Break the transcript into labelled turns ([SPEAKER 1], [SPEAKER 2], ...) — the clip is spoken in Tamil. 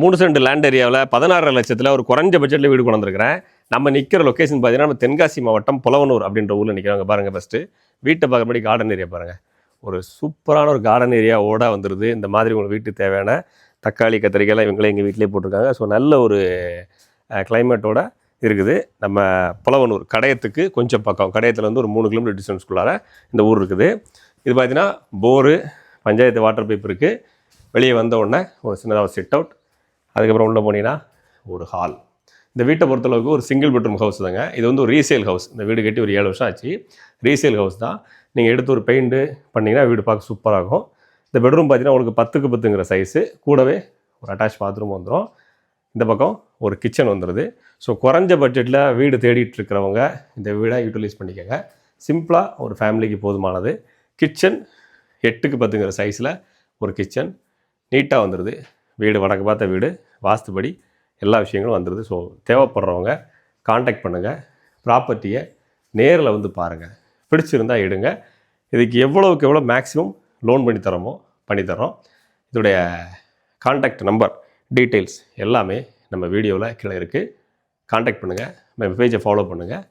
[SPEAKER 1] மூணு சென்ட் லேண்ட் ஏரியாவில் பதினாறு லட்சத்தில் ஒரு குறைஞ்ச பட்ஜெட்டில் வீடு கொண்டு வந்திருக்கிறேன். நம்ம நிற்கிற லொக்கேஷன் பார்த்தீங்கன்னா நம்ம தென்காசி மாவட்டம் புலவனூர் அப்படின்ற ஊரில் நிற்கிறாங்க பாருங்கள் ஃபஸ்ட்டு வீட்டை பார்க்குறபடி கார்டன் ஏரியா பாருங்கள் ஒரு சூப்பரான ஒரு கார்டன் ஏரியா ஓட வந்துடுது இந்த மாதிரி உங்களுக்கு வீட்டுக்கு தேவையான தக்காளி கத்திரிக்காய்லாம் இவங்களே எங்கள் வீட்டிலே போட்டிருக்காங்க. ஸோ நல்ல ஒரு கிளைமேட்டோட இருக்குது. நம்ம புலவனூர் கடையத்துக்கு கொஞ்சம் பக்கம். கடையத்தில் வந்து ஒரு மூணு கிலோமீட்டர் டிஸ்டன்ஸ்குள்ளார இந்த ஊர் இருக்குது. இது பார்த்தீங்கன்னா போரு பஞ்சாயத்து வாட்டர் பைப் இருக்குது வெளியே வந்த உடனே ஒரு சின்னதாக ஒரு சிட் அவுட் அதுக்கப்புறம் உள்ளே போனீங்கன்னா ஒரு ஹால் இந்த வீட்டை பொறுத்தளவுக்கு ஒரு சிங்கிள் பெட்ரூம் ஹவுஸ் தாங்க. இது வந்து ஒரு ரீசேல் ஹவுஸ் இந்த வீடு கட்டி ஒரு ஏழு வருஷம் ஆச்சு. ரீசேல் ஹவுஸ் தான். நீங்கள் எடுத்து ஒரு பெயிண்ட்டு பண்ணிங்கன்னா வீடு பார்க்க சூப்பராகும் இந்த பெட்ரூம் பார்த்தீங்கன்னா உங்களுக்கு பத்துக்கு பத்துங்கிற சைஸு கூடவே ஒரு அட்டாச் பாத்ரூம் வந்துடும் இந்த பக்கம் ஒரு கிச்சன் வந்துடுது ஸோ குறைஞ்ச பட்ஜெட்டில் வீடு தேடிட்டு இருக்கிறவங்க இந்த வீடை யூட்டிலைஸ் பண்ணிக்கோங்க. சிம்பிளாக ஒரு ஃபேமிலிக்கு போதுமானது. கிச்சன் எட்டுக்கு பத்துங்கிற சைஸில் ஒரு கிச்சன் நீட்டாக வந்துடுது வீடு வடக்கு பார்த்த வீடு வாஸ்துபடி எல்லா விஷயங்களும் வந்துடுது ஸோ தேவைப்படுறவங்க காண்டாக்ட் பண்ணுங்கள் ப்ராப்பர்ட்டியை நேரில் வந்து பாருங்கள் பிடிச்சிருந்தால் எடுங்க. இதுக்கு எவ்வளோவுக்கு எவ்வளோ மேக்ஸிமம் லோன் பண்ணி தரோமோ பண்ணித்தரோம் இதோடைய காண்டாக்ட் நம்பர் டீட்டெயில்ஸ் எல்லாமே நம்ம வீடியோவில் கீழே இருக்குது காண்டாக்ட் பண்ணுங்கள் நம்ம பேஜை ஃபாலோ பண்ணுங்கள்